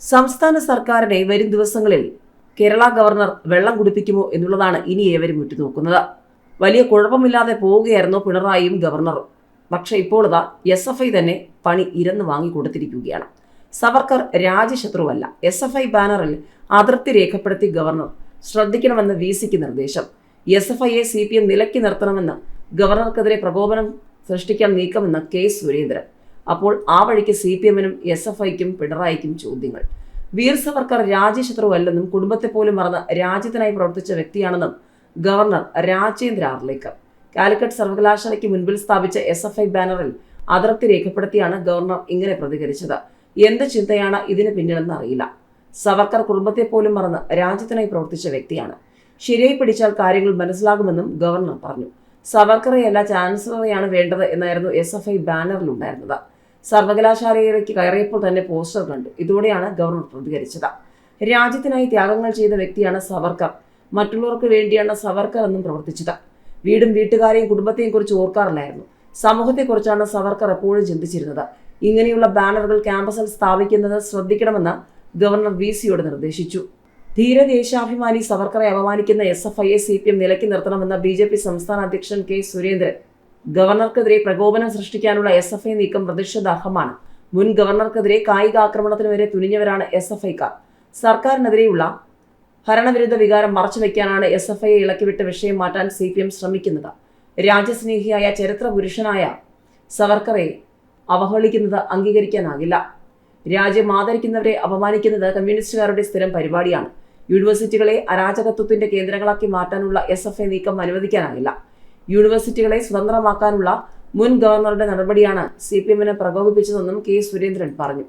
സംസ്ഥാന സർക്കാരിനെ വരും ദിവസങ്ങളിൽ കേരള ഗവർണർ വെള്ളം കുടിപ്പിക്കുമോ എന്നുള്ളതാണ് ഇനി ഏവരും ഉറ്റുനോക്കുന്നത്. വലിയ കുഴപ്പമില്ലാതെ പോവുകയായിരുന്നു പിണറായിയും ഗവർണറും. പക്ഷെ ഇപ്പോൾ ഇതാ എസ് എഫ് ഐ തന്നെ പണി ഇരന്ന് വാങ്ങിക്കൊടുത്തിരിക്കുകയാണ്. സവർക്കർ രാജ്യശത്രുവല്ല. എസ് എഫ് ഐ ബാനറിൽ അതിർത്തി രേഖപ്പെടുത്തി ഗവർണർ ശ്രദ്ധിക്കണമെന്ന് വി സിക്ക് നിർദ്ദേശം. എസ് എഫ് ഐയെ സി പി എം നിലക്കി നിർത്തണമെന്ന് ഗവർണർക്കെതിരെ പ്രകോപനം സൃഷ്ടിക്കാൻ നീക്കമെന്ന് കെ സുരേന്ദ്രൻ. അപ്പോൾ ആ വഴിക്ക് സി പി എമ്മിനും എസ് എഫ് ഐക്കും പിണറായിക്കും ചോദ്യങ്ങൾ. വീർ സവർക്കർ രാജ്യശത്രുവല്ലെന്നും കുടുംബത്തെ പോലും മറന്ന് രാജ്യത്തിനായി പ്രവർത്തിച്ച വ്യക്തിയാണെന്നും ഗവർണർ രാജേന്ദ്ര ആർലേക്കർ. കാലിക്കറ്റ് സർവകലാശാലയ്ക്ക് മുൻപിൽ സ്ഥാപിച്ച എസ് എഫ് ഐ ബാനറിൽ അതിർത്തി രേഖപ്പെടുത്തിയാണ് ഗവർണർ ഇങ്ങനെ പ്രതികരിച്ചത്. എന്ത് ചിന്തയാണ് ഇതിന് പിന്നിലെന്ന് അറിയില്ല. സവർക്കർ കുടുംബത്തെ പോലും മറന്ന് രാജ്യത്തിനായി പ്രവർത്തിച്ച വ്യക്തിയാണ്. ശരിയായി പിടിച്ചാൽ കാര്യങ്ങൾ മനസ്സിലാകുമെന്നും ഗവർണർ പറഞ്ഞു. സവർക്കറെയല്ല ചാൻസലറെയാണ് വേണ്ടത് എന്നായിരുന്നു എസ് എഫ് ഐ ബാനറിലുണ്ടായിരുന്നത്. സർവകലാശാലയിലേക്ക് കയറിയപ്പോൾ തന്നെ പോസ്റ്റർ കണ്ടു. ഇതോടെയാണ് ഗവർണർ പ്രതികരിച്ചത്. രാജ്യത്തിനായി ത്യാഗങ്ങൾ ചെയ്ത വ്യക്തിയാണ് സവർക്കർ. മറ്റുള്ളവർക്ക് വേണ്ടിയാണ് സവർക്കർ എന്നും പ്രവർത്തിച്ചത്. വീടും വീട്ടുകാരെയും കുടുംബത്തെയും കുറിച്ച് ഓർക്കാറില്ലായിരുന്നു. സമൂഹത്തെക്കുറിച്ചാണ് സവർക്കർ എപ്പോഴും ചിന്തിച്ചിരുന്നത്. ഇങ്ങനെയുള്ള ബാനറുകൾ ക്യാമ്പസിൽ സ്ഥാപിക്കുന്നത് ശ്രദ്ധിക്കണമെന്ന് ഗവർണർ വി സിയോട് നിർദ്ദേശിച്ചു. ധീരദേശാഭിമാനി സവർക്കറെ അപമാനിക്കുന്ന S F I A C P M നിലയ്ക്ക് നിർത്തണമെന്ന് ബി ജെ പി സംസ്ഥാന അധ്യക്ഷൻ കെ സുരേന്ദ്രൻ ഗവർണർക്കെതിരെ പ്രകോപനം സൃഷ്ടിക്കാനുള്ള എസ് എഫ് ഐ നീക്കം പ്രതിഷേധാർഹമാണ് മുൻ ഗവർണർക്കെതിരെ കായിക ആക്രമണത്തിന് വരെ തുനിഞ്ഞവരാണ് എസ് എഫ് ഐക്കാർ. സർക്കാരിനെതിരെയുള്ള ഭരണവിരുദ്ധ വികാരം മറച്ചുവെക്കാനാണ് എസ് എഫ് ഐയെ ഇളക്കിവിട്ട് വിഷയം മാറ്റാൻ സി പി എം ശ്രമിക്കുന്നത്. രാജ്യസ്നേഹിയായ ചരിത്ര പുരുഷനായ സവർക്കറെ അവഹേളിക്കുന്നത് അംഗീകരിക്കാനാകില്ല. രാജ്യം ആദരിക്കുന്നവരെ അപമാനിക്കുന്നത് കമ്മ്യൂണിസ്റ്റുകാരുടെ സ്ഥിരം പരിപാടിയാണ്. യൂണിവേഴ്സിറ്റികളെ അരാജകത്വത്തിന്റെ കേന്ദ്രങ്ങളാക്കി മാറ്റാനുള്ള എസ് എഫ് ഐ നീക്കം അനുവദിക്കാനാകില്ല. യൂണിവേഴ്സിറ്റികളെ സ്വതന്ത്രമാക്കാനുള്ള മുൻ ഗവർണറുടെ നടപടിയാണ് സി പി എമ്മിനെ പ്രകോപിപ്പിച്ചതെന്നും കെ സുരേന്ദ്രൻ പറഞ്ഞു.